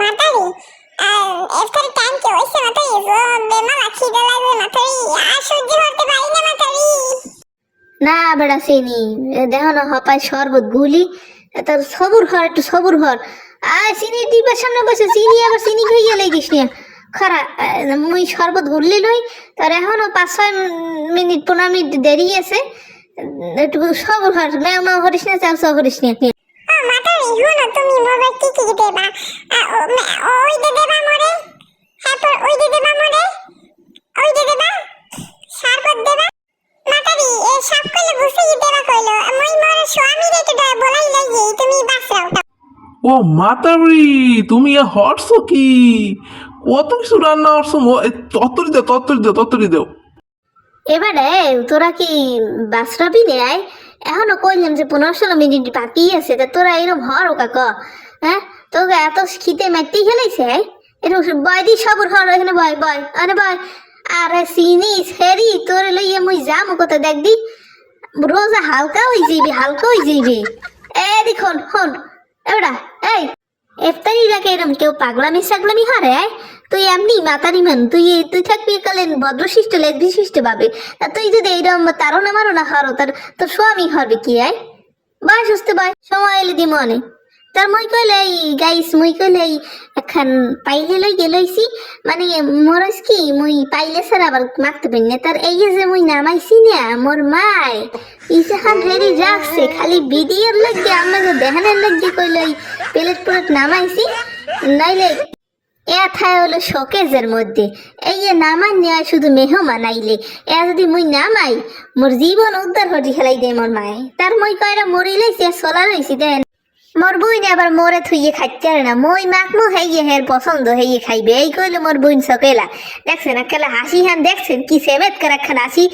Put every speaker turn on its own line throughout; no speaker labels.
মাতারি। এফতারি time কি হইছে মাতারি? ও বেমালা খিদে লাগবে মাতারি। আর সহ্য করতে পারি না মাতারি।
না বেড়া চিনি দেখো না হপায় শরবত গুলি তোর সবুর হর একটু সবুর হর আর চিনি ডিবার সামনে বসে চিনি আবার চিনি খাইয়ে লেগিস নিয়া খারা মুই শরবত গুললি লই তার এখনও পাঁচ ছয় মিনিট পনেরো মিনিট দেরি আছে। একটু সবুর হর ম্যাও ম্যাও করিস না চাও চাও করিস না।
মাতারি হুনো তুমি মোবাইল কি কি দেবা আ, ও, মে- ওই দে দেবা মরে তারপর ওই দে দেবা মরে ওই দে দেবা শরবত দেবা মাতারি এ সব কইলে বুঝে দেবা কইলো। মই মোর স্বামী রে তো বলাই লাগি তুমি বাসরাও
ও মাতারি তুমি এ কি? কত কিছু রান্না হরছো তত্তরি দাও তত্তরি দাও তত্তরি দাও
এবারে তোরা কি বাসরাবি নেয় এখনও কইলাম যে পনেরো ষোলো মিনিট বাকি আছে তা তোরা এরকম হর ও কাক? হ্যাঁ? তোকে এত খিদে মারতেই খেলাইছে এরকম বয় দি সবর হর এখানে বয় বয়। আরে বয় আরে চিনি সেরি তোর লইয়ে মুই যাম কোথায় দেখ দি রোজা হালকা হয়ে যাইবি, হালকা হয়ে যাইবি। এ দেখুন হন এবারা এই এফতারি রাখে এরম কেউ পাগলামি সাগলামি হারে? তুই এমনি মাতারি মান তুই তুই থাকবি কালেন ভদ্রশিষ্ট লেদ্রিশিষ্ট ভাবে তুই যদি এইরকম তারো না মারো না হারো তার তোর স্বামী হবে কি আয় বাই, সুস্থ বাই, সময় এলে দি মনে। তার মই কইলে এই গাইস মই কইলে এই এখন পাইলে লই গেলইছি মানে মরস কি, মুই পাইলে স্যার আবার মাখতে পারি না তার এই যে মুই নামাইছি না মোর মায় ইসাহান রেডি রাখছে খালি ভিডিওর লাগে আমাকে দেখানোর লাগে কইলে এই প্লেট প্লেট নামাইছি, নাইলে এ থায় হলো শোকেজের মধ্যে। এই যে নামান নেওয়া শুধু মেহমান আইলে। এ যদি মুই নামাই মোর জীবন উদ্ধার হটি খেলাই দে মোর মায়ে। তার মই কয়রা মরিলেছি সোলা রইছি দেন। মোর বইন আবার মোরে থুইয়ে খাইতে না মই মাকমু হেইয়ে হের পছন্দ হেইয়ে খাইবে এই কইলে মোর বইন সকেলা দেখছেন একেলা হাসি হান দেখছেন কি সেবেত করে খান হাসি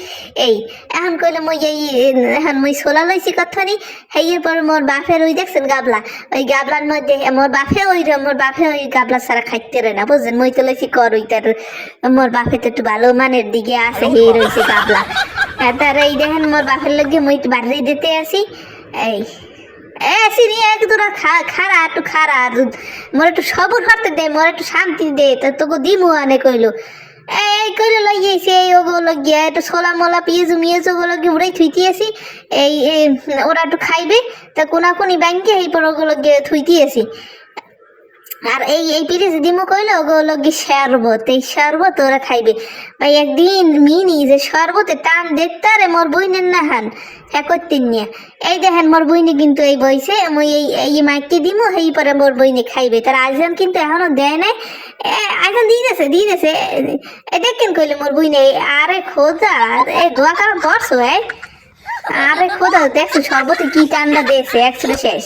এই এখন কইলে মই এই এখন মই সোলা লইছি কথানি হেইয়ে পর মোর বাপের ওই দেখছেন গাবলা ওই গাবলার মধ্যে মোর বাপে ওই র- মোর বাপে ওই গাবলা ছাড়া খাইতে পারে না বুঝছেন মই তো লইছি কর ওই তার মোর বাপে তো একটু ভালো মানের দিকে আছে হে রইছে গাবলা তার এই দেখেন মোর বাপের লগে মই একটু বাড়ি দিতে আসি এই এ সিনি এক দুরা খারা একটু খারা মোর একটু সবর করতে দে, মোর একটু শান্তি দে তোকে দিমু আনে কইলো। এই কইলো লাগিয়েছে এই ওগো লাগিয়ে একটু ছোলা মোলা, পিঁয়াজ মিয়াজ ওগো লাগিয়ে উড়াই থুইতে আসি। এই ওরা একটু খাইবে, তা কোনা কোনি ব্যাংকে এই পর ওগো লাগিয়ে থুইতে আসি। আর এই এই পিরিজ দিমু কইলো, ওগো লগে শরবত। এই শরবত ওরা খাইবে। ভাই, একদিন মিনি যে শরবতে টান দেখতে রে মোর বইনের না হান একত্রিন নিয়ে এই দেখেন, মোর বইনে কিন্তু এই বইছে, মই এই এই মাইকটি দিমু এই পরে মোর বইনে খাইবে। তার আইজন কিন্তু এখনও দেয় নাই। এ, আইজন দিয়ে দিয়েছে, দিয়ে এ, দেখেন কইলে মোর বইনে, আরে খোদা এই দোয়া কারণ করছ আরে খোদা, দেখছ শরবতে কি টান্ডা দিয়েছে, একসাথে শেষ।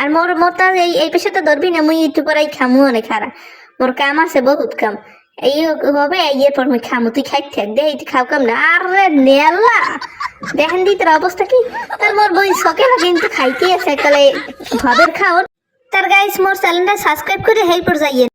আর মোর মোতা এই এই পেশা তো ধরবি না, মুই ইউটিউব পরাই খামু অনেক খারা মোর কাম আছে, বহুত কাম। এই হবে, এই পর মুই খামু, তুই খাই থাক, দে তুই খাও কাম না। আরে নেলা! দেখেন দি, তোর অবস্থা কি? তার মোর বই সকেলা কিন্তু খাইতে আছে তাহলে ভাবের খাও তার গাইস মোর চ্যানেলটা সাবস্ক্রাইব করে হেল্প যাইয়ে